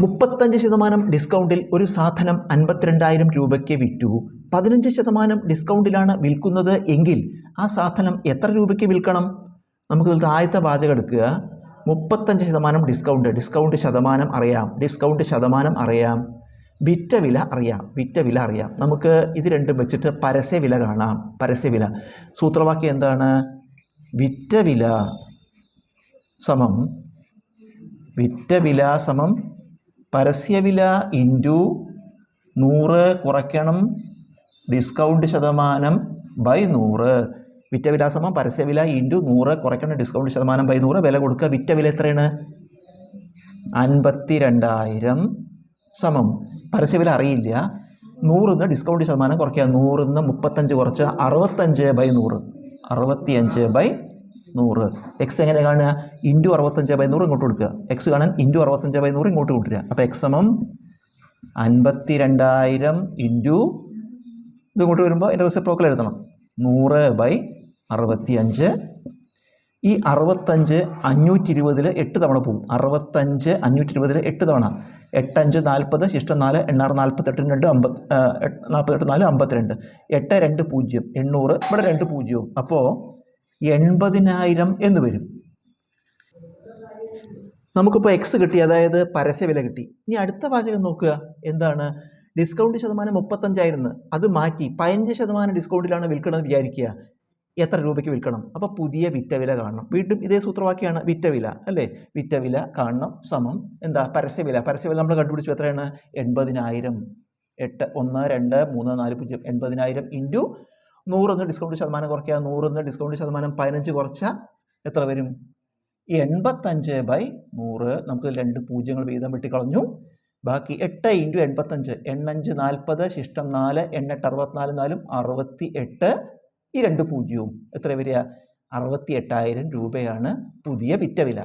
മുപ്പത്തഞ്ച് ശതമാനം ഡിസ്കൗണ്ടിൽ ഒരു സാധനം അൻപത്തിരണ്ടായിരം രൂപയ്ക്ക് വിറ്റു. പതിനഞ്ച് ശതമാനം ഡിസ്കൗണ്ടിലാണ് വിൽക്കുന്നത് എങ്കിൽ ആ സാധനം എത്ര രൂപയ്ക്ക് വിൽക്കണം? നമുക്ക് താഴത്തെ വാചകം എടുക്കുക. മുപ്പത്തഞ്ച് ശതമാനം ഡിസ്കൗണ്ട്. ഡിസ്കൗണ്ട് ശതമാനം അറിയാം. ഡിസ്കൗണ്ട് ശതമാനം അറിയാം. വിറ്റ വില അറിയാം. വിറ്റ വില അറിയാം. നമുക്ക് ഇത് രണ്ടും വെച്ചിട്ട് പരസ്യവില കാണാം. പരസ്യ വില. സൂത്രവാക്യം എന്താണ്? വിറ്റ വില സമം. വിറ്റ വില സമം പരസ്യവില ഇന്റു നൂറ് കുറയ്ക്കണം ഡിസ്കൗണ്ട് ശതമാനം ബൈ നൂറ്. വിറ്റ വില സമം പരസ്യവില ഇന്റു നൂറ് കുറയ്ക്കണം ഡിസ്കൗണ്ട് ശതമാനം ബൈ നൂറ്. വില കൊടുക്കുക വിറ്റവില എത്രയാണ്? അൻപത്തി രണ്ടായിരം സമം. പരസ്യവില അറിയില്ല. നൂറിന്ന് ഡിസ്കൗണ്ട് ശതമാനം കുറയ്ക്കുക. നൂറിന്ന് മുപ്പത്തഞ്ച് കുറച്ച് അറുപത്തഞ്ച് ബൈ നൂറ്. അറുപത്തിയഞ്ച് ബൈ നൂറ്. എക്സ് എങ്ങനെ കാണുക? ഇന്റു അറുപത്തഞ്ച് ബൈ നൂറ് ഇങ്ങോട്ട് കൊടുക്കുക. എക്സ് കാണാൻ ഇന്റു അറുപത്തഞ്ച് ബൈ നൂറ് ഇങ്ങോട്ട് കൊണ്ടുവരിക അപ്പോൾ എക്സ് സമം അൻപത്തി രണ്ടായിരം ഇന്റു ഇത് ഇങ്ങോട്ട് വരുമ്പോൾ എന്റെ റെസിപ്രോക്കൽ എഴുതണം. നൂറ് ബൈ അറുപത്തി അഞ്ച് ഈ അറുപത്തഞ്ച് അഞ്ഞൂറ്റി ഇരുപതിൽ എട്ട് തവണ പോകും അറുപത്തഞ്ച് അഞ്ഞൂറ്റി ഇരുപതിൽ എട്ട് തവണ. എട്ടഞ്ച് നാൽപ്പത് ശിഷ്ടം നാല് എണ്ണാറ് നാൽപ്പത്തെട്ട് രണ്ട് അമ്പത് നാൽപ്പത്തെട്ട് നാല് അമ്പത്തിരണ്ട്. എട്ട് രണ്ട് പൂജ്യം. എണ്ണൂറ്. ഇവിടെ രണ്ട് പൂജ്യവും. അപ്പോൾ എൺപതിനായിരം എന്ന് വരും. നമുക്കിപ്പോൾ എക്സ് കിട്ടി അതായത് പരസ്യവില കിട്ടി. ഇനി അടുത്ത വാചകം നോക്കുക. എന്താണ്? ഡിസ്കൗണ്ട് ശതമാനം മുപ്പത്തഞ്ചായിരുന്നു. അത് മാറ്റി പതിനഞ്ച് ശതമാനം ഡിസ്കൗണ്ടിലാണ് വിൽക്കണമെന്ന് വിചാരിക്കുക. എത്ര രൂപയ്ക്ക് വിൽക്കണം? അപ്പോൾ പുതിയ വിറ്റവില കാണണം. വീണ്ടും ഇതേ സൂത്രവാക്യമാണ് വിറ്റവില അല്ലേ? വിറ്റവില കാണണം സമം എന്താ? പരസ്യവില പരസ്യവില നമ്മൾ കണ്ടുപിടിച്ചു. എത്രയാണ്? എൺപതിനായിരം. എട്ട് ഒന്ന് രണ്ട് മൂന്ന് നാല് പൂജ്യം. എൺപതിനായിരം ഇന്റു നൂറൊന്ന് ഡിസ്കൗണ്ട് ശതമാനം കുറയ്ക്കുക നൂറിന്ന് ഡിസ്കൗണ്ട് ശതമാനം പതിനഞ്ച് കുറച്ചാൽ എത്ര വരും? എൺപത്തഞ്ച് ബൈ നൂറ്. നമുക്ക് രണ്ട് പൂജ്യങ്ങൾ വീതം വെട്ടിക്കളഞ്ഞു. ബാക്കി എട്ട് ഇന്റു എൺപത്തഞ്ച് എണ്ണഞ്ച് നാൽപ്പത് ശിഷ്ടം നാല് എണ്ണെട്ട് അറുപത്തിനാല് നാലും അറുപത്തി എട്ട് ഈ രണ്ട് പൂജ്യവും എത്ര വരിക? അറുപത്തി എട്ടായിരം രൂപയാണ് പുതിയ വിറ്റ വില.